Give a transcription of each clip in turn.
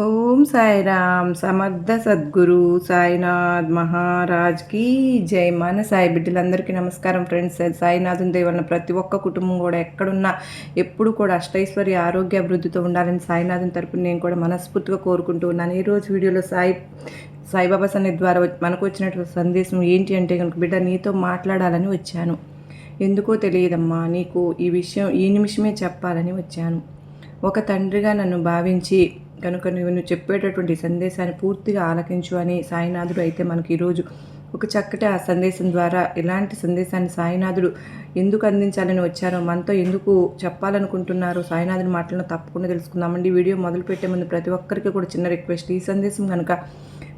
ఓం సాయిరామ్ సమర్థ సద్గురు సాయినాథ్ మహారాజ్కి జై. మన సాయి బిడ్డలందరికీ నమస్కారం ఫ్రెండ్స్. సాయినాథుని దేవన్న ప్రతి ఒక్క కుటుంబం కూడా ఎక్కడున్నా ఎప్పుడు కూడా అష్టైశ్వర్య ఆరోగ్య అభివృద్ధితో ఉండాలని సాయినాథుని తరపున నేను కూడా మనస్ఫూర్తిగా కోరుకుంటూ ఉన్నాను. ఈరోజు వీడియోలో సాయి సాయిబాబా సన్నిధి ద్వారా మనకు వచ్చినటువంటి సందేశం ఏంటి అంటే కనుక బిడ్డ నీతో మాట్లాడాలని వచ్చాను. ఎందుకో తెలియదమ్మా నీకు ఈ విషయం ఈ నిమిషమే చెప్పాలని వచ్చాను. ఒక తండ్రిగా నన్ను భావించి కనుక నువ్వు నువ్వు చెప్పేటటువంటి సందేశాన్ని పూర్తిగా ఆలకించు అని సాయినాథుడు అయితే మనకి ఈరోజు ఒక చక్కటి ఆ సందేశం ద్వారా ఇలాంటి సందేశాన్ని సాయినాథుడు ఎందుకు అందించాలని వచ్చారో మనతో ఎందుకు చెప్పాలనుకుంటున్నారో సాయినాథుని మాటలను తప్పకుండా తెలుసుకుందామండి. వీడియో మొదలుపెట్టే ముందు ప్రతి ఒక్కరికి కూడా చిన్న రిక్వెస్ట్. ఈ సందేశం కనుక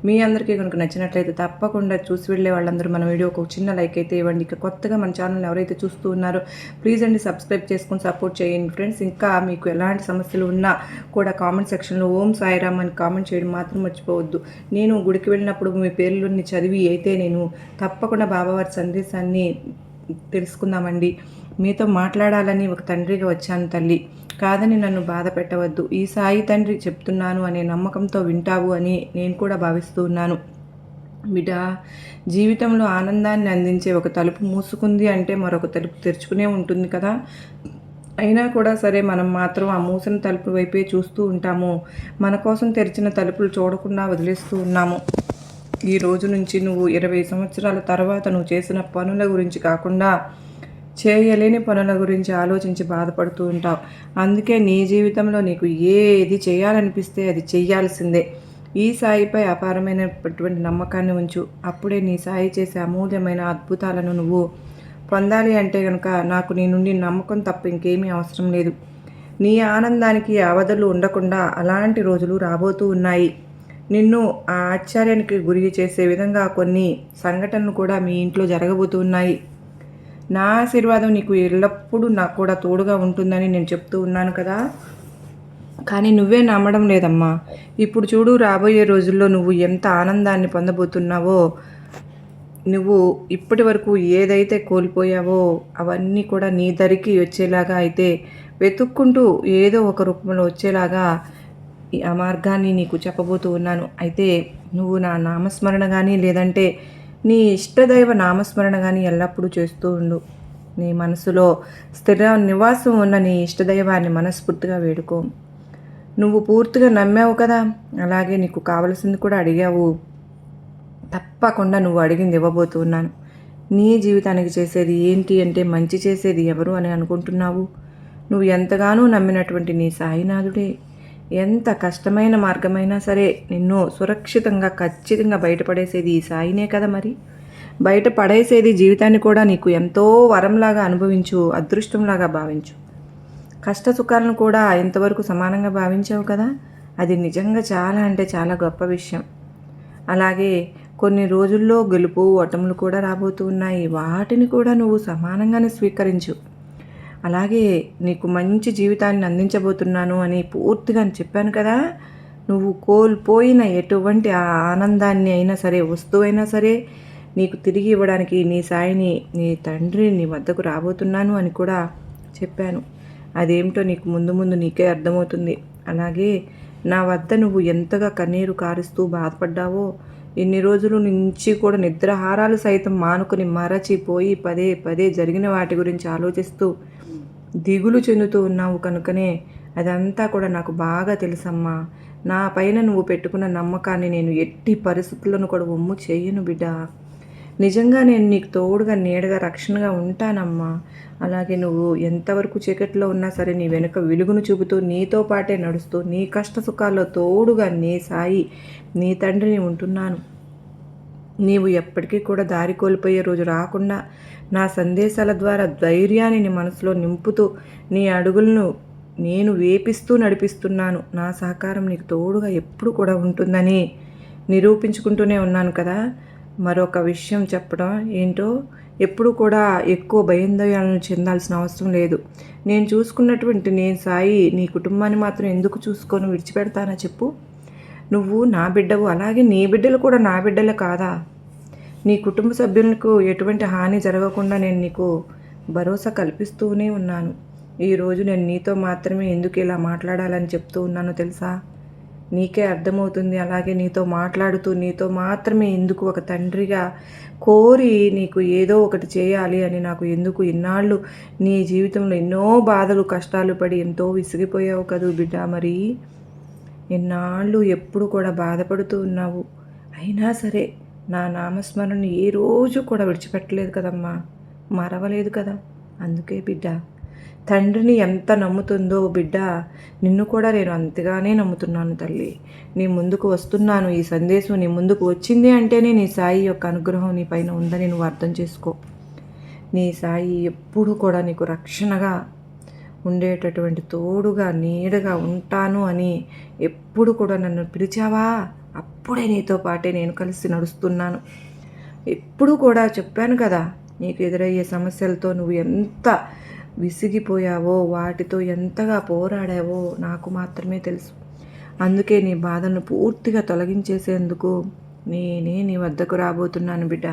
మీ అందరికీ కనుక నచ్చినట్లయితే తప్పకుండా చూసి వెళ్ళే వాళ్ళందరూ మన వీడియో ఒక చిన్న లైక్ అయితే ఇవ్వండి. ఇక కొత్తగా మన ఛానల్ ఎవరైతే చూస్తూ ఉన్నారో ప్లీజ్ అండి సబ్స్క్రైబ్ చేసుకుని సపోర్ట్ చేయండి. ఫ్రెండ్స్ ఇంకా మీకు ఎలాంటి సమస్యలు ఉన్నా కూడా కామెంట్ సెక్షన్లో ఓం సాయిరామ్ అని కామెంట్ చేయడం మాత్రం మర్చిపోవద్దు. నేను గుడికి వెళ్ళినప్పుడు మీ పేర్లని చదివి అయితే నేను తప్పకుండా బాబావారి సందేశాన్ని తెలుసుకుందామండి. మీతో మాట్లాడాలని ఒక తండ్రిగా వచ్చాను తల్లి. కాదని నన్ను బాధ పెట్టవద్దు. ఈ సాయి తండ్రి చెప్తున్నాను అనే నమ్మకంతో వింటావు అని నేను కూడా భావిస్తూ ఉన్నాను. బిడ్డ జీవితంలో ఆనందాన్ని అందించే ఒక తలుపు మూసుకుంది అంటే మరొక తలుపు తెరుచుకునే ఉంటుంది కదా. అయినా కూడా సరే మనం మాత్రం ఆ మూసిన తలుపు వైపే చూస్తూ ఉంటాము. మన కోసం తెరిచిన తలుపులు చూడకుండా వదిలేస్తూ ఉన్నాము. ఈ రోజు నుంచి నువ్వు ఇరవై సంవత్సరాల తర్వాత నువ్వు చేసిన పనుల గురించి కాకుండా చేయలేని పనుల గురించి ఆలోచించి బాధపడుతూ ఉంటావు. అందుకే నీ జీవితంలో నీకు ఏది చేయాలనిపిస్తే అది చేయాల్సిందే. ఈ సాయిపై అపారమైనటువంటి నమ్మకాన్ని ఉంచు. అప్పుడే నీ సాయి చేసే అమూల్యమైన అద్భుతాలను నువ్వు పొందాలి అంటే కనుక నాకు నీ నుండి నమ్మకం తప్ప ఇంకేమీ అవసరం లేదు. నీ ఆనందానికి అవధులు ఉండకుండా అలాంటి రోజులు రాబోతూ ఉన్నాయి. నిన్ను ఆ ఆశ్చర్యానికి గురి చేసే విధంగా కొన్ని సంఘటనలు కూడా మీ ఇంట్లో జరగబోతున్నాయి నా ఆశీర్వాదం నీకు ఎల్లప్పుడూ నాకు కూడా తోడుగా ఉంటుందని నేను చెప్తూ ఉన్నాను కదా. కానీ నువ్వే నమ్మడం లేదమ్మా. ఇప్పుడు చూడు రాబోయే రోజుల్లో నువ్వు ఎంత ఆనందాన్ని పొందబోతున్నావో నువ్వు ఇప్పటి వరకు ఏదైతే కోల్పోయావో అవన్నీ కూడా నీ దరికి వచ్చేలాగా అయితే వెతుక్కుంటూ ఏదో ఒక రూపంలో వచ్చేలాగా ఆ మార్గాన్ని నీకు చెప్పబోతూ ఉన్నాను. అయితే నువ్వు నా నామస్మరణ కానీ లేదంటే నీ ఇష్టదైవ నామస్మరణ కానీ ఎల్లప్పుడూ చేస్తూ ఉండు. నీ మనసులో స్థిర నివాసం ఉన్న నీ ఇష్టదైవాన్ని మనస్ఫూర్తిగా వేడుకో. నువ్వు పూర్తిగా నమ్మావు కదా అలాగే నీకు కావలసింది కూడా అడిగావు. తప్పకుండా నువ్వు అడిగింది ఇవ్వబోతున్నాను నీ జీవితానికి చేసేది ఏంటి అంటే మంచి చేసేది ఎవరు అని అనుకుంటున్నావు? నువ్వు ఎంతగానో నమ్మినటువంటి నీ సాయినాథుడే. ఎంత కష్టమైన మార్గమైనా సరే నిన్ను సురక్షితంగా ఖచ్చితంగా బయటపడేసేది ఈ సాయినే కదా మరి? బయట పడేసేది జీవితాన్ని కూడా నీకు ఎంతో వరంలాగా అనుభవించు అదృష్టంలాగా భావించు. కష్ట సుఖాలను కూడా ఇంతవరకు సమానంగా భావించావు కదా? అది నిజంగా చాలా అంటే చాలా గొప్ప విషయం. అలాగే కొన్ని రోజుల్లో గెలుపు ఓటములు కూడా రాబోతూ ఉన్నాయి. వాటిని కూడా నువ్వు సమానంగానే స్వీకరించు. అలాగే నీకు మంచి జీవితాన్ని అందించబోతున్నాను అని పూర్తిగా చెప్పాను కదా. నువ్వు కోల్పోయిన ఎటువంటి ఆ ఆనందాన్ని అయినా సరే వస్తువైనా సరే నీకు తిరిగి ఇవ్వడానికి నీ సాయిని నీ తండ్రి నీ వద్దకు రాబోతున్నాను అని కూడా చెప్పాను. అదేమిటో నీకు ముందు ముందు నీకే అర్థమవుతుంది. అలాగే నా వద్ద నువ్వు ఎంతగా కన్నీరు కారుస్తూ బాధపడ్డావో ఇన్ని రోజుల నుంచి కూడా నిద్రహారాలు సైతం మానుకుని మరచిపోయి పదే పదే జరిగిన వాటి గురించి ఆలోచిస్తూ దిగులు చెందుతూ ఉన్నావు కనుకనే అదంతా కూడా నాకు బాగా తెలుసమ్మా. నా పైన నువ్వు పెట్టుకున్న నమ్మకాన్ని నేను ఎట్టి పరిస్థితులను కూడా ఒమ్ము చేయను బిడ్డ. నిజంగా నేను నీకు తోడుగా నీడగా రక్షణగా ఉంటానమ్మా. అలాగే నువ్వు ఎంతవరకు చీకట్లో ఉన్నా సరే నీ వెనుక వెలుగును చూపుతూ నీతో పాటే నడుస్తూ నీ కష్ట సుఖాల్లో తోడుగా నీ సాయి నీ తండ్రిని ఉంటున్నాను. నీవు ఎప్పటికీ కూడా దారి కోల్పోయే రోజు రాకుండా నా సందేశాల ద్వారా ధైర్యాన్ని నీ మనసులో నింపుతూ నీ అడుగులను నేను వేపిస్తూ నడిపిస్తున్నాను. నా సహకారం నీకు తోడుగా ఎప్పుడు కూడా ఉంటుందని నిరూపించుకుంటూనే ఉన్నాను కదా. మరొక విషయం చెప్పడం ఏంటో ఎప్పుడు కూడా ఎక్కువ భయందయాలను చెందాల్సిన అవసరం లేదు. నేను చూసుకున్నటువంటి నేను సాయి నీ కుటుంబాన్ని మాత్రం ఎందుకు చూసుకొని విడిచిపెడతానా చెప్పు. నువ్వు నా బిడ్డవు అలాగే నీ బిడ్డలు కూడా నా బిడ్డలే కాదా? నీ కుటుంబ సభ్యులకు ఎటువంటి హాని జరగకుండా నేను నీకు భరోసా కల్పిస్తూనే ఉన్నాను. ఈరోజు నేను నీతో మాత్రమే ఎందుకు ఇలా మాట్లాడాలని చెప్తూ ఉన్నానో తెలుసా? నీకే అర్థమవుతుంది. అలాగే నీతో మాట్లాడుతూ నీతో మాత్రమే ఎందుకు ఒక తండ్రిగా కోరి నీకు ఏదో ఒకటి చేయాలి అని నాకు ఎందుకు ఇన్నాళ్ళు నీ జీవితంలో ఎన్నో బాధలు కష్టాలు పడి ఎంతో విసిగిపోయావు కదూ బిడ్డ మరి? ఎన్నాళ్ళు ఎప్పుడు కూడా బాధపడుతూ ఉన్నావు. అయినా సరే నా నామస్మరణ ఏ రోజు కూడా విడిచిపెట్టలేదు కదమ్మా. మరవలేదు కదా. అందుకే బిడ్డ తండ్రిని ఎంత నమ్ముతుందో బిడ్డ నిన్ను కూడా నేను అంతగానే నమ్ముతున్నాను తల్లి. నీ ముందుకు వస్తున్నాను. ఈ సందేశం నీ ముందుకు వచ్చింది అంటేనే నీ సాయి యొక్క అనుగ్రహం నీ పైన ఉందని నువ్వు అర్థం చేసుకో. నీ సాయి ఎప్పుడు కూడా నీకు రక్షణగా ఉండేటటువంటి తోడుగా నీడగా ఉంటాను అని ఎప్పుడు కూడా నన్ను పిలిచావా? ఎప్పుడే నీతో పాటే నేను కలిసి నడుస్తున్నాను. ఎప్పుడు కూడా చెప్పాను కదా నీకు ఎదురయ్యే సమస్యలతో నువ్వు ఎంత విసిగిపోయావో వాటితో ఎంతగా పోరాడావో నాకు మాత్రమే తెలుసు. అందుకే నీ బాధను పూర్తిగా తొలగించేసేందుకు నేనే నీ వద్దకు రాబోతున్నాను బిడ్డ.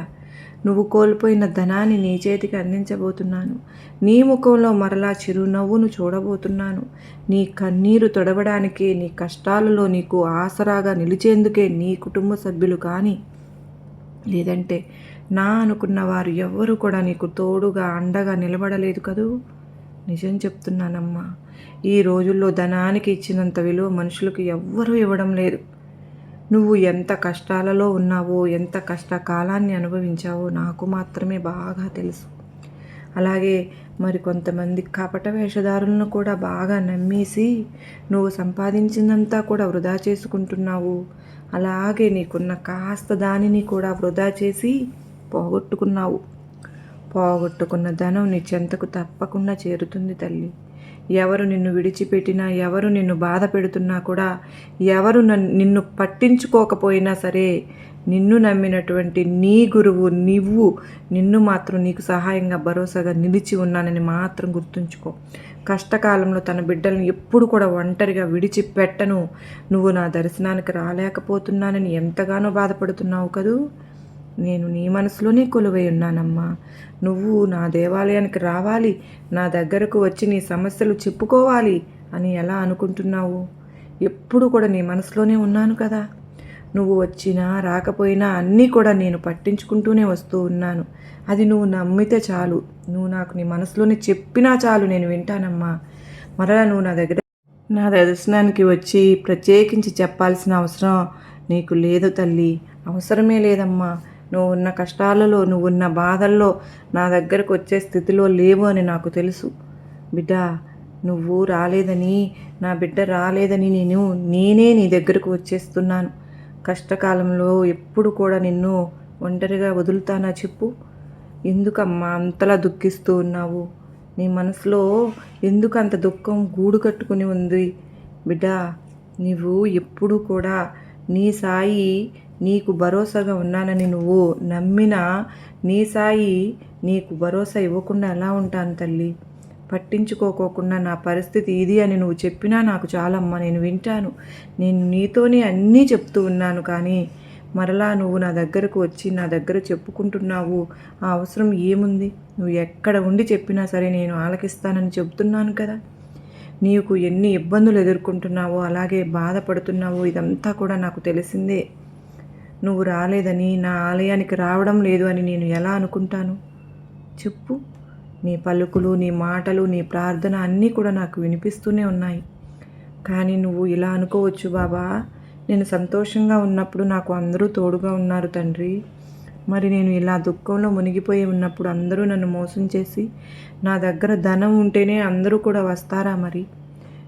నువ్వు కోల్పోయిన ధనాన్ని నీ చేతికి అందించబోతున్నాను. నీ ముఖంలో మరలా చిరునవ్వును చూడబోతున్నాను. నీ కన్నీరు తొడవడానికే నీ కష్టాలలో నీకు ఆసరాగా నిలిచేందుకే నీ కుటుంబ సభ్యులు కానీ లేదంటే నా అనుకున్న వారు ఎవ్వరూ కూడా నీకు తోడుగా అండగా నిలబడలేదు కదూ? నిజం చెప్తున్నానమ్మా ఈ రోజుల్లో ధనానికి ఇచ్చినంత విలువ మనుషులకు ఎవ్వరూ ఇవ్వడం లేదు. నువ్వు ఎంత కష్టాలలో ఉన్నావో ఎంత కష్టకాలాన్ని అనుభవించావో నాకు మాత్రమే బాగా తెలుసు. అలాగే మరి కొంతమంది కపట వేషధారులను కూడా బాగా నమ్మేసి నువ్వు సంపాదించిందంతా కూడా వృధా చేసుకుంటున్నావు. అలాగే నీకున్న కాస్త దానిని కూడా వృధా చేసి పోగొట్టుకున్నావు. పోగొట్టుకున్న ధనం నీ చెంతకు తప్పకుండా చేరుతుంది తల్లి. ఎవరు నిన్ను విడిచిపెట్టినా ఎవరు నిన్ను బాధ పెడుతున్నా కూడా ఎవరు నిన్ను పట్టించుకోకపోయినా సరే నిన్ను నమ్మినటువంటి నీ గురువు నువ్వు నిన్ను మాత్రం నీకు సహాయంగా భరోసాగా నిలిచి ఉన్నానని మాత్రం గుర్తుంచుకో. కష్టకాలంలో తన బిడ్డలను ఎప్పుడు కూడా ఒంటరిగా విడిచిపెట్టను. నువ్వు నా దర్శనానికి రాలేకపోతున్నానని ఎంతగానో బాధపడుతున్నావు కదూ? నేను నీ మనసులోనే కొలువై ఉన్నానమ్మా. నువ్వు నా దేవాలయానికి రావాలి. నా దగ్గరకు వచ్చి నీ సమస్యలు చెప్పుకోవాలి అని ఎలా అనుకుంటున్నావు? ఎప్పుడు కూడా నీ మనసులోనే ఉన్నాను కదా. నువ్వు వచ్చినా రాకపోయినా అన్నీ కూడా నేను పట్టించుకుంటూనే వస్తూ ఉన్నాను. అది నువ్వు నమ్మితే చాలు. నువ్వు నాకు నీ మనసులోనే చెప్పినా చాలు నేను వింటానమ్మా. మరలా నువ్వు నా దగ్గర నా దర్శనానికి వచ్చి ప్రత్యేకించి చెప్పాల్సిన అవసరం నీకు లేదు తల్లి. అవసరమే లేదమ్మా. నువ్వు ఉన్న కష్టాలలో నువ్వు ఉన్న బాధల్లో నా దగ్గరకు వచ్చే స్థితిలో లేవు అని నాకు తెలుసు. బిడ్డ నువ్వు రాలేదని నా బిడ్డ రాలేదని నేను నేనే నీ దగ్గరకు వచ్చేస్తున్నాను. కష్టకాలంలో ఎప్పుడు కూడా నిన్ను ఒంటరిగా వదులుతానా చెప్పు. ఎందుకమ్మా అంతలా దుఃఖిస్తూ ఉన్నావు? నీ మనసులో ఎందుకు అంత దుఃఖం గూడు కట్టుకుని ఉంది? బిడ్డ నువ్వు ఎప్పుడు కూడా నీ సాయి నీకు భరోసాగా ఉన్నానని నువ్వు నమ్మిన నీ సాయి నీకు భరోసా ఇవ్వకుండా ఎలా ఉంటాను తల్లి? పట్టించుకోకోకుండా నా పరిస్థితి ఇది అని నువ్వు చెప్పినా నాకు చాలమ్మా నేను వింటాను. నేను నీతోనే అన్నీ చెప్తూ ఉన్నాను కానీ మరలా నువ్వు నా దగ్గరకు వచ్చి నా దగ్గర చెప్పుకుంటున్నావు. ఆ అవసరం ఏముంది? నువ్వు ఎక్కడ ఉండి చెప్పినా సరే నేను ఆలకిస్తానని చెప్తున్నాను కదా. నీకు ఎన్ని ఇబ్బందులు ఎదుర్కొంటున్నావో అలాగే బాధపడుతున్నావో ఇదంతా కూడా నాకు తెలిసిందే. నువ్వు రాలేదని నా ఆలయానికి రావడం లేదు అని నేను ఎలా అనుకుంటాను? చెప్పు. నీ పలుకులు నీ మాటలు నీ ప్రార్థన అన్నీ కూడా నాకు వినిపిస్తూనే ఉన్నాయి. కానీ నువ్వు ఇలా అనుకోవచ్చు బాబా. నేను సంతోషంగా ఉన్నప్పుడు నాకు అందరూ తోడుగా ఉన్నారు తండ్రి. మరి నేను ఇలా దుఃఖంలో మునిగిపోయి ఉన్నప్పుడు అందరూ నన్ను మోసం చేసి నా దగ్గర ధనం ఉంటేనే అందరూ కూడా వస్తారా మరి?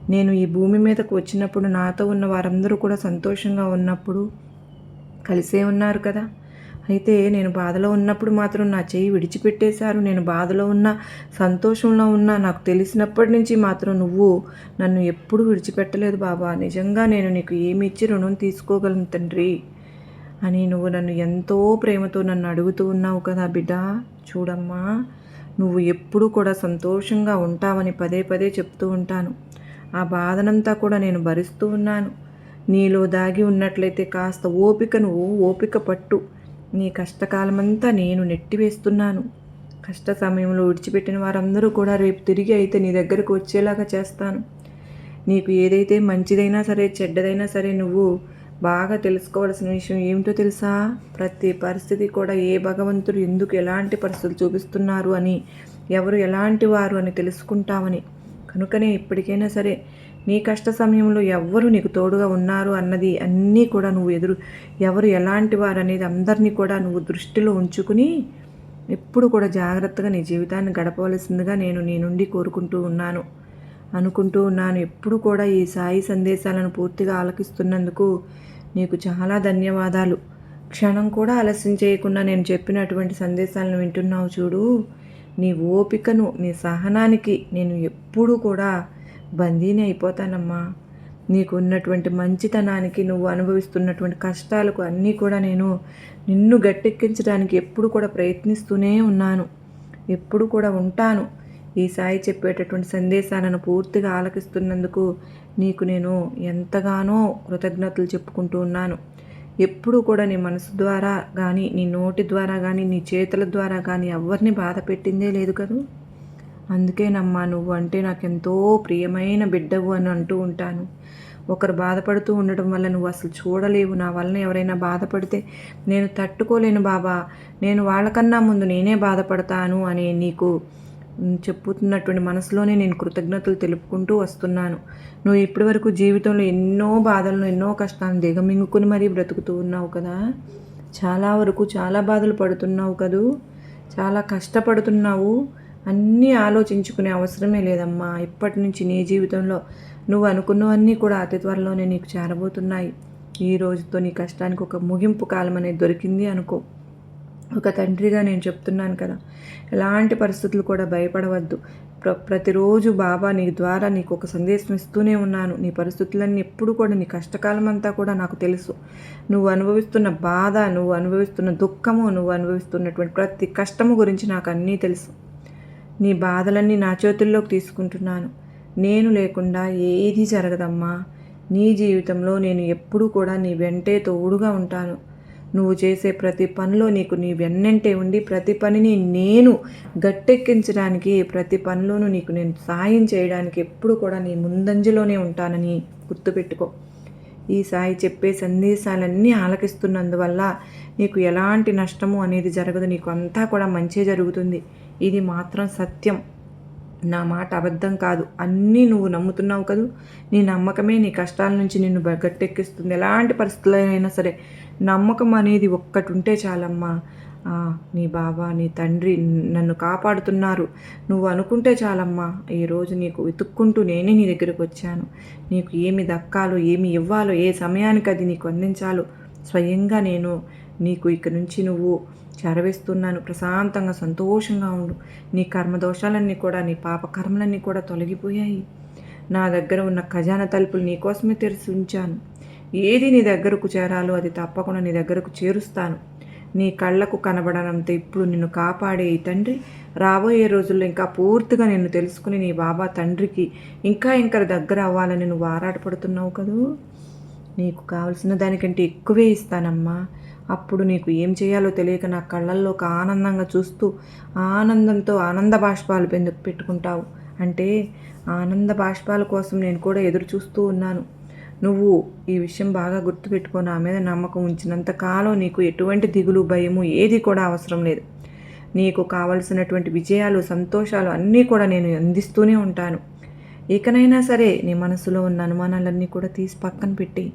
నేను ఈ భూమి మీదకు వచ్చినప్పుడు నాతో ఉన్న వారందరూ కూడా సంతోషంగా ఉన్నప్పుడు కలిసే ఉన్నారు కదా. అయితే నేను బాధలో ఉన్నప్పుడు మాత్రం నా చేయి విడిచిపెట్టేశారు. నేను బాధలో ఉన్న సంతోషంలో ఉన్నా నాకు తెలిసినప్పటి నుంచి మాత్రం నువ్వు నన్ను ఎప్పుడు విడిచిపెట్టలేదు బాబా. నిజంగా నేను నీకు ఏమి ఇచ్చి రుణం తీసుకోగలను తండ్రి అని నువ్వు నన్ను ఎంతో ప్రేమతో నన్ను అడుగుతూ ఉన్నావు కదా బిడ్డ. చూడమ్మా నువ్వు ఎప్పుడూ కూడా సంతోషంగా ఉంటావని పదే పదే చెప్తూ ఉంటాను. ఆ బాధనంతా కూడా నేను భరిస్తూ ఉన్నాను. నీలో దాగి ఉన్నట్లయితే కాస్త ఓపికను ఓపిక పట్టు. నీ కష్టకాలమంతా నేను నెట్టివేస్తున్నాను. కష్ట సమయంలో విడిచిపెట్టిన వారందరూ కూడా రేపు తిరిగి అయితే నీ దగ్గరకు వచ్చేలాగా చేస్తాను. నీకు ఏదైతే మంచిదైనా సరే చెడ్డదైనా సరే నువ్వు బాగా తెలుసుకోవాల్సిన విషయం ఏమిటో తెలుసా? ప్రతి పరిస్థితి కూడా ఏ భగవంతుడు ఎందుకు ఎలాంటి పరిస్థితులు చూపిస్తున్నారు అని ఎవరు ఎలాంటి వారు అని తెలుసుకుంటామని. కనుకనే ఇప్పటికైనా సరే నీ కష్ట సమయంలో ఎవ్వరు నీకు తోడుగా ఉన్నారు అన్నది అన్నీ కూడా నువ్వు ఎదురు ఎవరు ఎలాంటి వారు అనేది అందరినీ కూడా నువ్వు దృష్టిలో ఉంచుకుని ఎప్పుడు కూడా జాగ్రత్తగా నీ జీవితాన్ని గడపవలసిందిగా నేను నీ నుండి కోరుకుంటూ ఉన్నాను. అనుకుంటూ ఉన్నాను. ఎప్పుడు కూడా ఈ సాయి సందేశాలను పూర్తిగా ఆలకిస్తున్నందుకు నీకు చాలా ధన్యవాదాలు. క్షణం కూడా ఆలస్యం చేయకుండా నేను చెప్పినటువంటి సందేశాలను వింటున్నావు చూడు. నీ ఓపికను నీ సహనానికి నేను ఎప్పుడూ కూడా బందీని అయిపోతానమ్మా. నీకు ఉన్నటువంటి మంచితనానికి నువ్వు అనుభవిస్తున్నటువంటి కష్టాలకు అన్నీ కూడా నేను నిన్ను గట్టెక్కించడానికి ఎప్పుడు కూడా ప్రయత్నిస్తూనే ఉన్నాను. ఎప్పుడు కూడా ఉంటాను. ఈ సాయి చెప్పేటటువంటి సందేశాలను పూర్తిగా ఆలకిస్తున్నందుకు నీకు నేను ఎంతగానో కృతజ్ఞతలు చెప్పుకుంటూ ఉన్నాను. ఎప్పుడు కూడా నీ మనసు ద్వారా కానీ నీ నోటి ద్వారా కానీ నీ చేతుల ద్వారా కానీ ఎవరిని బాధ పెట్టిందే లేదు కదూ? అందుకేనమ్మా నువ్వు అంటే నాకు ఎంతో ప్రియమైన బిడ్డవు అని అంటూ ఉంటాను. ఒకరు బాధపడుతూ ఉండడం వల్ల నువ్వు అసలు చూడలేవు. నా వలన ఎవరైనా బాధపడితే నేను తట్టుకోలేను బాబా. నేను వాళ్ళకన్నా ముందు నేనే బాధపడతాను అని నీకు చెప్పుతున్నటువంటి మనసులోనే నేను కృతజ్ఞతలు తెలుపుకుంటూ వస్తున్నాను. నువ్వు ఇప్పటివరకు జీవితంలో ఎన్నో బాధలను ఎన్నో కష్టాలను దిగమింగుకుని మరీ బ్రతుకుతూ ఉన్నావు కదా. చాలా వరకు చాలా బాధలు పడుతున్నావు కదూ. చాలా కష్టపడుతున్నావు. అన్నీ ఆలోచించుకునే అవసరమే లేదమ్మా. ఇప్పటి నుంచి నీ జీవితంలో నువ్వు అనుకున్నవన్నీ కూడా అతి త్వరలోనే నీకు చేరబోతున్నాయి. ఈ రోజుతో నీ కష్టానికి ఒక ముగింపు కాలం అనేది దొరికింది అనుకో. ఒక తండ్రిగా నేను చెప్తున్నాను కదా ఎలాంటి పరిస్థితులు కూడా భయపడవద్దు. ప్ర ప్రతిరోజు బాబా నీ ద్వారా నీకు ఒక సందేశం ఇస్తూనే ఉన్నాను. నీ పరిస్థితులన్నీ ఎప్పుడు కూడా నీ కష్టకాలం అంతా కూడా నాకు తెలుసు. నువ్వు అనుభవిస్తున్న బాధ నువ్వు అనుభవిస్తున్న దుఃఖము నువ్వు అనుభవిస్తున్నటువంటి ప్రతి కష్టము గురించి నాకు అన్నీ తెలుసు. నీ బాధలన్నీ నా చేతుల్లోకి తీసుకుంటున్నాను. నేను లేకుండా ఏది జరగదమ్మా. నీ జీవితంలో నేను ఎప్పుడూ కూడా నీ వెంటే తోడుగా ఉంటాను. నువ్వు చేసే ప్రతి పనిలో నీకు నీ వెన్నంటే ఉండి ప్రతి పనిని నేను గట్టెక్కించడానికి ప్రతి పనిలోనూ నీకు నేను సాయం చేయడానికి ఎప్పుడు కూడా నీ ముందంజలోనే ఉంటానని గుర్తుపెట్టుకో. ఈ సాయి చెప్పే సందేశాలన్నీ ఆలకిస్తున్నందువల్ల నీకు ఎలాంటి నష్టము అనేది జరగదు. నీకు అంతా కూడా మంచి జరుగుతుంది. ఇది మాత్రం సత్యం. నా మాట అబద్ధం కాదు. అన్నీ నువ్వు నమ్ముతున్నావు కదూ? నీ నమ్మకమే నీ కష్టాల నుంచి నిన్ను గట్టెక్కిస్తుంది. ఎలాంటి పరిస్థితులైనా సరే నమ్మకం అనేది ఒక్కటి ఉంటే చాలమ్మా. నీ బాబా నీ తండ్రి నన్ను కాపాడుతున్నారు. నువ్వు అనుకుంటే చాలమ్మా ఈరోజు నీకు వెతుక్కుంటూ నేనే నీ దగ్గరకు వచ్చాను. నీకు ఏమి దక్కాలో ఏమి ఇవ్వాలో ఏ సమయానికి అది నీకు అందించాలో స్వయంగా నేను నీకు ఇక నుంచి నువ్వు చెరవేస్తున్నాను. ప్రశాంతంగా సంతోషంగా ఉండు. నీ కర్మదోషాలన్నీ కూడా నీ పాప కర్మలన్నీ కూడా తొలగిపోయాయి. నా దగ్గర ఉన్న ఖజానా తలుపులు నీకోసమే తెరిచి ఉంచాను. ఏది నీ దగ్గరకు చేరాలో అది తప్పకుండా నీ దగ్గరకు చేరుస్తాను. నీ కళ్ళకు కనబడనంత ఇప్పుడు నిన్ను కాపాడే ఈ తండ్రి రాబోయే రోజుల్లో ఇంకా పూర్తిగా నిన్ను తెలుసుకుని నీ బాబా తండ్రికి ఇంకా ఇంకా దగ్గర అవ్వాలని నువ్వు ఆరాటపడుతున్నావు కదూ? నీకు కావలసిన దానికంటే ఎక్కువే ఇస్తానమ్మా. అప్పుడు నీకు ఏం చేయాలో తెలియక నా కళ్ళల్లో ఒక ఆనందంగా చూస్తూ ఆనందంతో ఆనంద బాష్పాలు పెట్టుకుంటావు. అంటే ఆనంద బాష్పాల కోసం నేను కూడా ఎదురు చూస్తూ ఉన్నాను. నువ్వు ఈ విషయం బాగా గుర్తుపెట్టుకో నా మీద నమ్మకం ఉంచినంత కాలం నీకు ఎటువంటి దిగులు భయము ఏది కూడా అవసరం లేదు. నీకు కావలసినటువంటి విజయాలు సంతోషాలు అన్నీ కూడా నేను అందిస్తూనే ఉంటాను. ఇకనైనా సరే నీ మనసులో ఉన్న అనుమానాలన్నీ కూడా తీసి పక్కన పెట్టి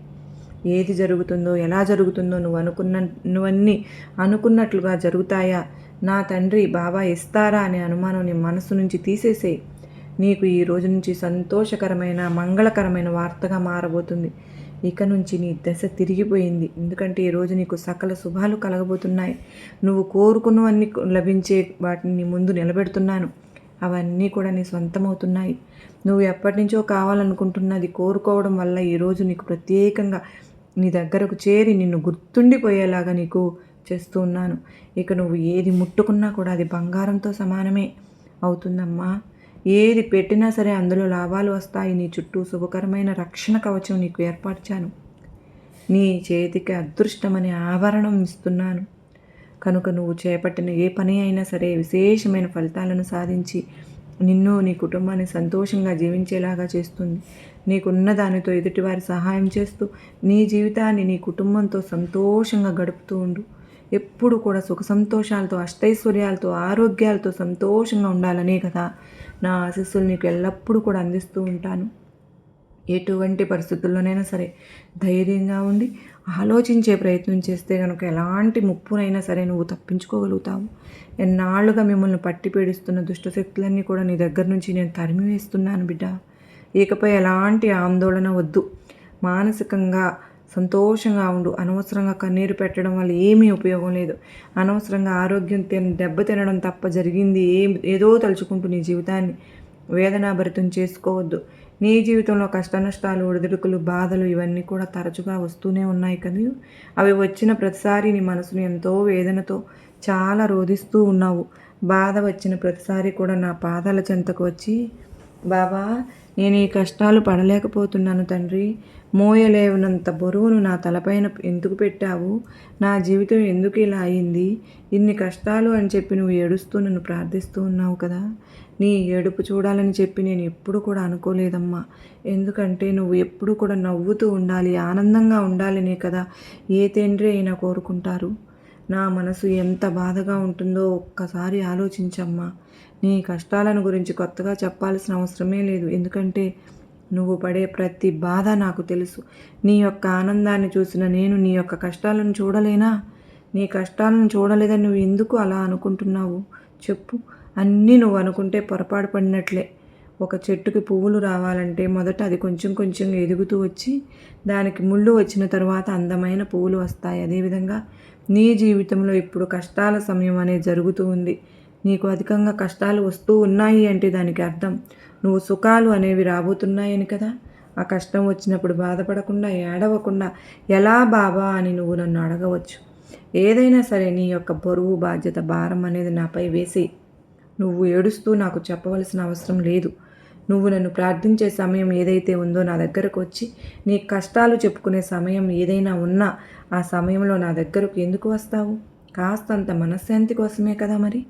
ఏది జరుగుతుందో ఎలా జరుగుతుందో నువ్వు అనుకున్న నువ్వన్నీ అనుకున్నట్లుగా జరుగుతాయా? నా తండ్రి బాబా ఇస్తారా? అనే అనుమానం నీ మనసు నుంచి తీసేసేయి. నీకు ఈ రోజు నుంచి సంతోషకరమైన మంగళకరమైన వార్తగా మారబోతుంది. ఇక నుంచి నీ దశ తిరిగిపోయింది. ఎందుకంటే ఈరోజు నీకు సకల శుభాలు కలగబోతున్నాయి. నువ్వు కోరుకున్నవన్నీ లభించే వాటిని ముందు నిలబెడుతున్నాను. అవన్నీ కూడా నీ సొంతమవుతున్నాయి నువ్వు ఎప్పటి నుంచో కావాలనుకుంటున్నది కోరుకోవడం వల్ల ఈరోజు నీకు ప్రత్యేకంగా నీ దగ్గరకు చేరి నిన్ను గుర్తుండిపోయేలాగా నీకు చేస్తూ ఉన్నాను. ఇక నువ్వు ఏది ముట్టుకున్నా కూడా అది బంగారంతో సమానమే అవుతుందమ్మా. ఏది పెట్టినా సరే అందులో లాభాలు వస్తాయి. నీ చుట్టూ శుభకరమైన రక్షణ కవచం నీకు ఏర్పరిచాను. నీ చేతికి అదృష్టమనే ఆభరణం ఇస్తున్నాను. కనుక నువ్వు చేపట్టిన ఏ పని అయినా సరే విశేషమైన ఫలితాలను సాధించి నిన్ను నీ కుటుంబాన్ని సంతోషంగా జీవించేలాగా చేస్తుంది. నీకున్న దానితో ఎదుటివారి సహాయం చేస్తూ నీ జీవితాన్ని నీ కుటుంబంతో సంతోషంగా గడుపుతూ ఉండు. ఎప్పుడు కూడా సుఖ సంతోషాలతో అష్టైశ్వర్యాలతో ఆరోగ్యాలతో సంతోషంగా ఉండాలనే కదా నా ఆశీస్సులు నీకు ఎల్లప్పుడూ కూడా అందిస్తూ ఉంటాను. ఎటువంటి పరిస్థితుల్లోనైనా సరే ధైర్యంగా ఉండి ఆలోచించే ప్రయత్నం చేస్తే కనుక ఎలాంటి ముప్పునైనా సరే నువ్వు తప్పించుకోగలుగుతావు. ఎన్నాళ్ళుగా మిమ్మల్ని పట్టి పీడిస్తున్న దుష్టశక్తులన్నీ కూడా నీ దగ్గర నుంచి నేను తరిమి వేస్తున్నాను బిడ్డ. ఇకపై ఎలాంటి ఆందోళన వద్దు. మానసికంగా సంతోషంగా ఉండు. అనవసరంగా కన్నీరు పెట్టడం వల్ల ఏమీ ఉపయోగం లేదు. అనవసరంగా ఆరోగ్యం తిన దెబ్బ తినడం తప్ప జరిగింది ఏ ఏదో తలుచుకుంటూ నీ జీవితాన్ని వేదనాభరితం చేసుకోవద్దు. నీ జీవితంలో కష్టనష్టాలు ఒడిదుడుకులు బాధలు ఇవన్నీ కూడా తరచుగా వస్తూనే ఉన్నాయి కదా? అవి వచ్చిన ప్రతిసారి నీ మనసును ఎంతో వేదనతో చాలా రోధిస్తూ ఉన్నావు. బాధ వచ్చిన ప్రతిసారి కూడా నా పాదాల చెంతకు వచ్చి బాబా నేను ఈ కష్టాలు పడలేకపోతున్నాను తండ్రి. మోయలేవనంత బరువును నా తలపైన ఎందుకు పెట్టావు? నా జీవితం ఎందుకు ఇలా అయింది? ఇన్ని కష్టాలు అని చెప్పి నువ్వు ఏడుస్తూ నన్ను ప్రార్థిస్తూ ఉన్నావు కదా. నీ ఏడుపు చూడాలని చెప్పి నేను ఎప్పుడు కూడా అనుకోలేదమ్మా. ఎందుకంటే నువ్వు ఎప్పుడు కూడా నవ్వుతూ ఉండాలి ఆనందంగా ఉండాలనే కదా ఏ తండ్రి అయినా కోరుకుంటారు. నా మనసు ఎంత బాధగా ఉంటుందో ఒక్కసారి ఆలోచించమ్మా. నీ కష్టాలను గురించి కొత్తగా చెప్పాల్సిన అవసరమే లేదు. ఎందుకంటే నువ్వు పడే ప్రతి బాధ నాకు తెలుసు. నీ యొక్క ఆనందాన్ని చూసిన నేను నీ యొక్క కష్టాలను చూడలేనా? నీ కష్టాలను చూడలేదని నువ్వు ఎందుకు అలా అనుకుంటున్నావు? చెప్పు. అన్నీ నువ్వు అనుకుంటే పొరపాటు పడినట్లే. ఒక చెట్టుకి పువ్వులు రావాలంటే మొదట అది కొంచెం కొంచెం ఎదుగుతూ వచ్చి దానికి ముళ్ళు వచ్చిన తర్వాత అందమైన పువ్వులు వస్తాయి. అదేవిధంగా నీ జీవితంలో ఇప్పుడు కష్టాల సమయం అనేది జరుగుతూ ఉంది. నీకు అధికంగా కష్టాలు వస్తూ ఉన్నాయి అంటే దానికి అర్థం. నువ్వు సుఖాలు అనేవి రాబోతున్నాయని కదా. ఆ కష్టం వచ్చినప్పుడు బాధపడకుండా ఏడవకుండా ఎలా బాబా అని నువ్వు నన్ను అడగవచ్చు? ఏదైనా సరే నీ యొక్క బరువు బాధ్యత భారం అనేది నాపై వేసి నువ్వు ఏడుస్తూ నాకు చెప్పవలసిన అవసరం లేదు. నువ్వు నన్ను ప్రార్థించే సమయం ఏదైతే ఉందో నా దగ్గరకు వచ్చి నీ కష్టాలు చెప్పుకునే సమయం ఏదైనా ఉన్నా ఆ సమయంలో నా దగ్గరకు ఎందుకు వస్తావు? కాస్తంత మనశ్శాంతి కోసమే కదా మరి.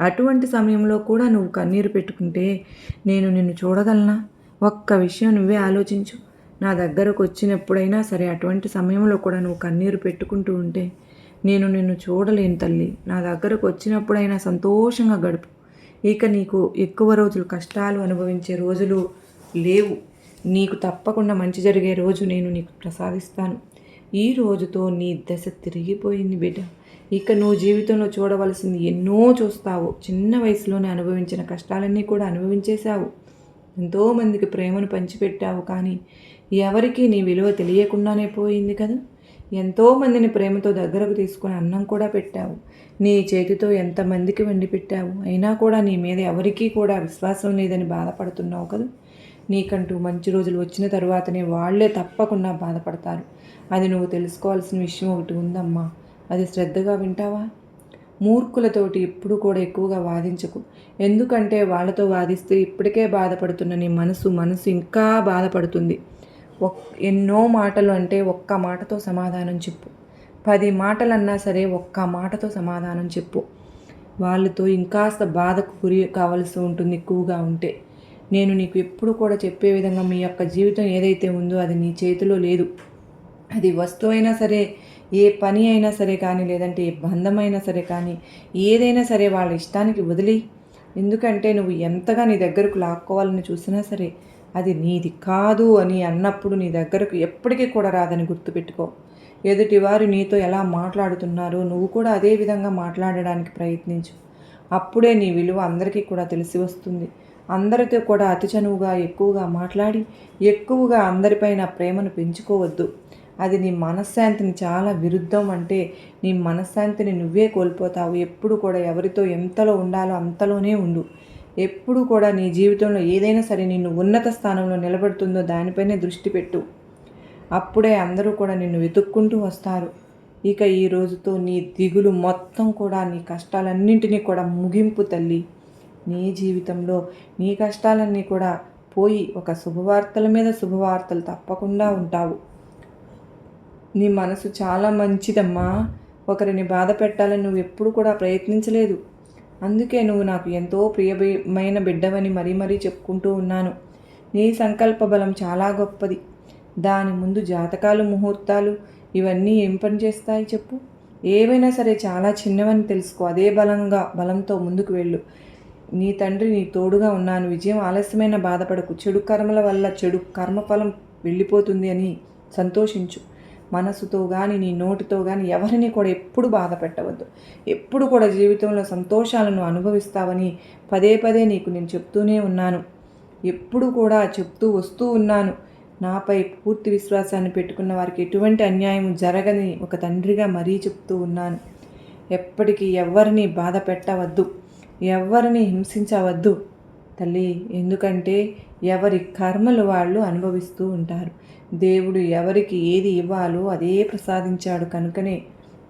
అటువంటి సమయంలో కూడా నువ్వు కన్నీరు పెట్టుకుంటే నేను నిన్ను చూడగలనా? ఒక్క విషయం నువ్వే ఆలోచించు. నా దగ్గరకు వచ్చినప్పుడైనా సరే అటువంటి సమయంలో కూడా నువ్వు కన్నీరు పెట్టుకుంటూ ఉంటే నేను నిన్ను చూడలేను తల్లి. నా దగ్గరకు వచ్చినప్పుడైనా సంతోషంగా గడుపు. ఇక నీకు ఎక్కువ రోజులు కష్టాలు అనుభవించే రోజులు లేవు. నీకు తప్పకుండా మంచి జరిగే రోజు నేను నీకు ప్రసాదిస్తాను. ఈ రోజుతో నీ దశ తిరిగిపోయింది బిడ్డ. ఇక నువ్వు జీవితంలో చూడవలసింది ఎన్నో చూస్తావు. చిన్న వయసులోనే అనుభవించిన కష్టాలన్నీ కూడా అనుభవించేశావు. ఎంతోమందికి ప్రేమను పంచిపెట్టావు కానీ ఎవరికి నీ విలువ తెలియకుండానే పోయింది కదా. ఎంతోమందిని ప్రేమతో దగ్గరకు తీసుకుని అన్నం కూడా పెట్టావు. నీ చేతితో ఎంతమందికి వండి పెట్టావు. అయినా కూడా నీ మీద ఎవరికీ కూడా విశ్వాసం లేదని బాధపడుతున్నావు కదా. నీకంటూ మంచి రోజులు వచ్చిన తరువాతనే వాళ్ళే తప్పకుండా బాధపడతారు. అది నువ్వు తెలుసుకోవాల్సిన విషయం ఒకటి ఉందమ్మా. అది శ్రద్ధగా వింటావా? మూర్ఖులతోటి ఇప్పుడు కూడా ఎక్కువగా వాదించకు. ఎందుకంటే వాళ్ళతో వాదిస్తే ఇప్పటికే బాధపడుతున్న నీ మనసు మనసు ఇంకా బాధపడుతుంది. ఒక్ ఎన్నో మాటలు అంటే ఒక్క మాటతో సమాధానం చెప్పు. పది మాటలన్నా సరే ఒక్క మాటతో సమాధానం చెప్పు. వాళ్ళతో ఇంకాస్త బాధకు గురి కావాల్సి ఉంటుంది ఎక్కువగా ఉంటే. నేను నీకు ఎప్పుడు కూడా చెప్పే విధంగా మీ యొక్క జీవితం ఏదైతే ఉందో అది నీ చేతిలో లేదు. అది వస్తువైనా సరే ఏ పని అయినా సరే కానీ లేదంటే ఏ బంధమైనా సరే కానీ ఏదైనా సరే వాళ్ళ ఇష్టానికి వదిలి ఎందుకంటే నువ్వు ఎంతగా నీ దగ్గరకు లాక్కోవాలని చూసినా సరే అది నీది కాదు అని అన్నప్పుడు నీ దగ్గరకు ఎప్పటికీ కూడా రాదని గుర్తుపెట్టుకో. ఎదుటివారు నీతో ఎలా మాట్లాడుతున్నారో నువ్వు కూడా అదే విధంగా మాట్లాడడానికి ప్రయత్నించు. అప్పుడే నీ విలువ అందరికీ కూడా తెలిసి వస్తుంది. అందరితో కూడా అతి చనువుగా ఎక్కువగా మాట్లాడి ఎక్కువగా అందరిపైన ప్రేమను పెంచుకోవద్దు. అది నీ మనశ్శాంతిని చాలా విరుద్ధం అంటే నీ మనశ్శాంతిని నువ్వే కోల్పోతావు. ఎప్పుడు కూడా ఎవరితో ఎంతలో ఉండాలో అంతలోనే ఉండు. ఎప్పుడు కూడా నీ జీవితంలో ఏదైనా సరే నిన్ను ఉన్నత స్థానంలో నిలబడుతుందో దానిపైనే దృష్టి పెట్టు. అప్పుడే అందరూ కూడా నిన్ను వెతుక్కుంటూ వస్తారు. ఇక ఈ రోజుతో నీ దిగులు మొత్తం కూడా నీ కష్టాలన్నింటినీ కూడా ముగింపు తల్లి. నీ జీవితంలో నీ కష్టాలన్నీ కూడా పోయి ఒక శుభవార్తల మీద శుభవార్తలు తప్పకుండా ఉంటావు. నీ మనసు చాలా మంచిదమ్మా. ఒకరిని బాధ పెట్టాలని నువ్వు ఎప్పుడు కూడా ప్రయత్నించలేదు. అందుకే నువ్వు నాకు ఎంతో ప్రియమైన బిడ్డవని మరీ మరీ చెప్పుకుంటూ ఉన్నాను. నీ సంకల్ప బలం చాలా గొప్పది. దాని ముందు జాతకాలు ముహూర్తాలు ఇవన్నీ ఏం పని చేస్తాయి చెప్పు? ఏవైనా సరే చాలా చిన్నవని తెలుసుకో. అదే బలంగా బలంతో ముందుకు వెళ్ళు. నీ తండ్రి నీ తోడుగా ఉన్నాను. విజయం ఆలస్యమైన బాధపడకు. చెడు కర్మల వల్ల చెడు కర్మఫలం వెళ్ళిపోతుంది అని సంతోషించు. మనసుతో కానీ నీ నోటితో కానీ ఎవరిని కూడా ఎప్పుడు బాధ పెట్టవద్దు. ఎప్పుడు కూడా జీవితంలో సంతోషాలను అనుభవిస్తావని పదే పదే నీకు నేను చెప్తూనే ఉన్నాను. ఎప్పుడు కూడా చెప్తూ వస్తూ ఉన్నాను. నాపై పూర్తి విశ్వాసాన్ని పెట్టుకున్న వారికి ఎటువంటి అన్యాయం జరగని ఒక తండ్రిగా మరీ చెప్తూ ఉన్నాను. ఎప్పటికీ ఎవరిని బాధ పెట్టవద్దు. ఎవరిని హింసించవద్దు. తల్లి ఎందుకంటే ఎవరి కర్మలు వాళ్ళు అనుభవిస్తూ ఉంటారు. దేవుడు ఎవరికి ఏది ఇవ్వాలో అదే ప్రసాదించాడు కనుకనే.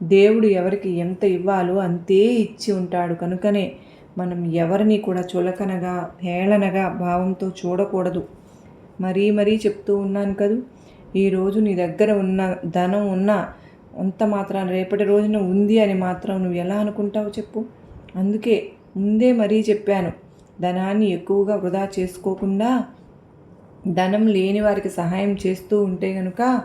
దేవుడు ఎవరికి ఎంత ఇవ్వాలో అంతే ఇచ్చి ఉంటాడు కనుకనే. మనం ఎవరిని కూడా చులకనగా హేళనగా భావంతో చూడకూడదు. మరీ మరీ చెప్తూ ఉన్నాను కదూ ఈరోజు నీ దగ్గర ఉన్న ధనం ఉన్న అంత మాత్రం రేపటి రోజున ఉంది అని మాత్రం నువ్వు ఎలా అనుకుంటావు చెప్పు. అందుకే ముందే మరీ చెప్పాను. ధనాన్ని ఎక్కువగా వృధా చేసుకోకుండా ధనం లేని వారికి సహాయం చేస్తూ ఉంటే కనుక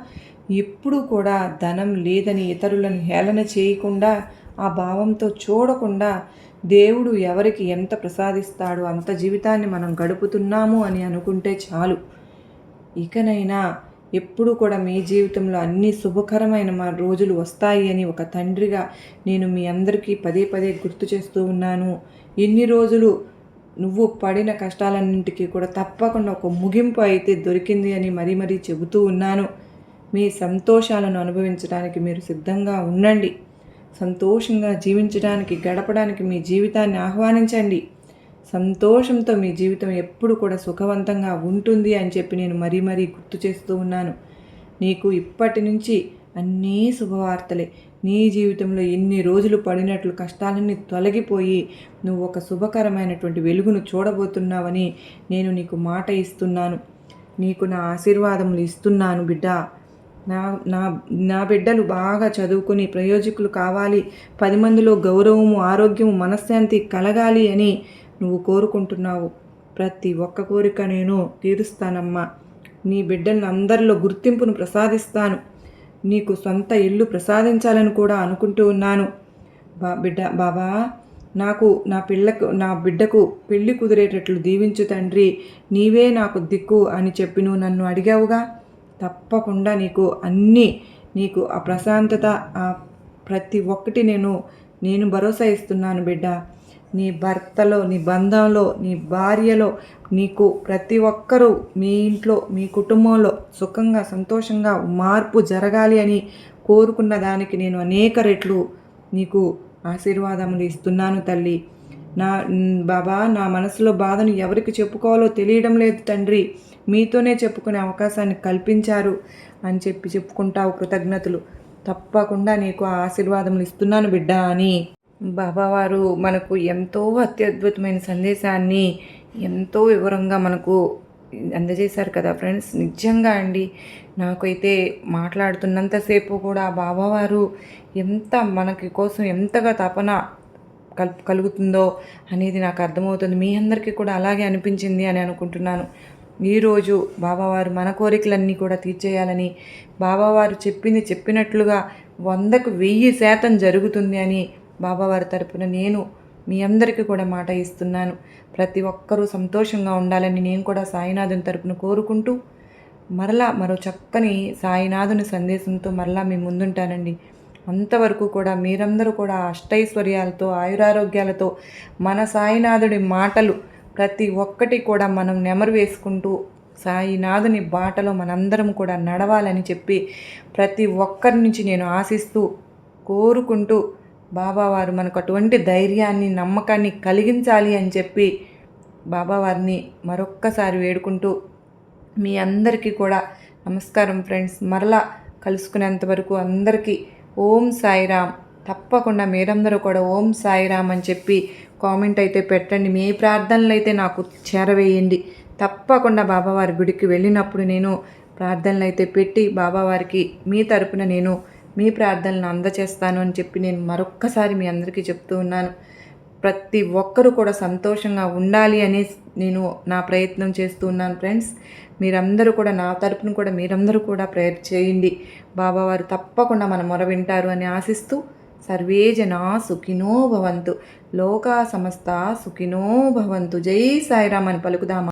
ఎప్పుడూ కూడా ధనం లేదని ఇతరులను హేళన చేయకుండా ఆ భావంతో చూడకుండా దేవుడు ఎవరికి ఎంత ప్రసాదిస్తాడో అంత జీవితాన్ని మనం గడుపుతున్నాము అని అనుకుంటే చాలు. ఇకనైనా ఎప్పుడు కూడా మీ జీవితంలో అన్ని శుభకరమైన మా రోజులు వస్తాయి అని ఒక తండ్రిగా నేను మీ అందరికీ పదే పదే గుర్తు చేస్తూ ఉన్నాను. ఎన్ని రోజులు నువ్వు పడిన కష్టాలన్నింటికీ కూడా తప్పకుండా ఒక ముగింపు అయితే దొరికింది అని మరీ మరీ చెబుతూ ఉన్నాను. మీ సంతోషాలను అనుభవించడానికి మీరు సిద్ధంగా ఉండండి. సంతోషంగా జీవించడానికి గడపడానికి మీ జీవితాన్ని ఆహ్వానించండి. సంతోషంతో మీ జీవితం ఎప్పుడు కూడా సుఖవంతంగా ఉంటుంది అని చెప్పి నేను మరీ మరీ గుర్తు చేస్తూ ఉన్నాను. నీకు ఇప్పటి నుంచి అన్నీ శుభవార్తలే. నీ జీవితంలో ఎన్ని రోజులు పడినట్లు కష్టాలన్నీ తొలగిపోయి నువ్వు ఒక శుభకరమైనటువంటి వెలుగును చూడబోతున్నావని నేను నీకు మాట ఇస్తున్నాను. నీకు నా ఆశీర్వాదములు ఇస్తున్నాను బిడ్డ. నా నా నా బిడ్డలు బాగా చదువుకుని ప్రయోజకులు కావాలి. పది మందిలో గౌరవము ఆరోగ్యము మనశ్శాంతి కలగాలి అని నువ్వు కోరుకుంటున్నావు. ప్రతి ఒక్క కోరిక నేను తీరుస్తానమ్మా. నీ బిడ్డలను అందరిలో గుర్తింపును ప్రసాదిస్తాను. నీకు సొంత ఇల్లు ప్రసాదించాలని కూడా అనుకుంటూ ఉన్నాను. బా బిడ్డ బాబా నాకు నా పిల్లకు నా బిడ్డకు పెళ్ళి కుదిరేటట్లు దీవించు తండ్రి. నీవే నాకు దిక్కు అని చెప్పి నువ్వు నన్ను అడిగావుగా? తప్పకుండా నీకు అన్నీ నీకు ఆ ప్రశాంతత ఆ ప్రతి ఒక్కటి నేను నేను భరోసా ఇస్తున్నాను బిడ్డ. నీ భర్తలో నీ బంధంలో నీ భార్యలో నీకు ప్రతి ఒక్కరూ మీ ఇంట్లో మీ కుటుంబంలో సుఖంగా సంతోషంగా మార్పు జరగాలి అని కోరుకున్న దానికి నేను అనేక రెట్లు నీకు ఆశీర్వాదములు ఇస్తున్నాను తల్లి. నా బాబా నా మనసులో బాధను ఎవరికి చెప్పుకోవాలో తెలియడం లేదు తండ్రి. మీతోనే చెప్పుకునే అవకాశాన్ని కల్పించారు అని చెప్పి చెప్పుకుంటావు కృతజ్ఞతలు. తప్పకుండా నీకు ఆశీర్వాదములు ఇస్తున్నాను బిడ్డ అని. బాబావారు మనకు ఎంతో అత్యద్భుతమైన సందేశాన్ని ఎంతో వివరంగా మనకు అందజేశారు కదా ఫ్రెండ్స్. నిజంగా అండి నాకైతే మాట్లాడుతున్నంతసేపు కూడా బాబావారు ఎంత మనకి కోసం ఎంతగా తపన కల్ కలుగుతుందో అనేది నాకు అర్థమవుతుంది. మీ అందరికీ కూడా అలాగే అనిపించింది అని అనుకుంటున్నాను. ఈరోజు బాబావారు మన కోరికలన్నీ కూడా తీర్చేయాలని బాబావారు చెప్పింది చెప్పినట్లుగా వందకు వెయ్యి శాతం జరుగుతుంది అని బాబావారి తరపున నేను మీ అందరికీ కూడా మాట ఇస్తున్నాను. ప్రతి ఒక్కరూ సంతోషంగా ఉండాలని నేను కూడా సాయినాథుని తరపున కోరుకుంటూ మరలా మరో చక్కని సాయినాథుని సందేశంతో మరలా మీ ముందుంటానండి. అంతవరకు కూడా మీరందరూ కూడా అష్టైశ్వర్యాలతో ఆయురారోగ్యాలతో మన సాయినాథుడి మాటలు ప్రతి ఒక్కటి కూడా మనం నెమరు వేసుకుంటూ సాయినాథుని బాటలో మనందరం కూడా నడవాలని చెప్పి ప్రతి ఒక్కరి నుంచి నేను ఆశిస్తూ కోరుకుంటూ బాబావారు మనకు అటువంటి ధైర్యాన్ని నమ్మకాన్ని కలిగించాలి అని చెప్పి బాబావారిని మరొక్కసారి వేడుకుంటూ మీ అందరికీ కూడా నమస్కారం ఫ్రెండ్స్. మరలా కలుసుకునేంత వరకు అందరికీ ఓం సాయిరామ్. తప్పకుండా మీరందరూ కూడా ఓం సాయిరామ్ అని చెప్పి కామెంట్ అయితే పెట్టండి. మీ ప్రార్థనలు అయితే నాకు చేరవేయండి. తప్పకుండా బాబావారి గుడికి వెళ్ళినప్పుడు నేను ప్రార్థనలు అయితే పెట్టి బాబావారికి మీ తరపున నేను మీ ప్రార్థనలను అందచేస్తాను అని చెప్పి నేను మరొక్కసారి మీ అందరికీ చెప్తూ ఉన్నాను. ప్రతి ఒక్కరూ కూడా సంతోషంగా ఉండాలి అని నేను నా ప్రయత్నం చేస్తూ ఉన్నాను ఫ్రెండ్స్. మీరందరూ కూడా నా తరపున కూడా మీరందరూ కూడా ప్రేయర్ చేయండి. బాబావారు తప్పకుండా మన మొర వింటారు అని ఆశిస్తూ సర్వే జనా సుఖినో భవంతు. లోకా సమస్త సుఖినో భవంతు. జై సాయిరామ్ అని పలుకుదామా?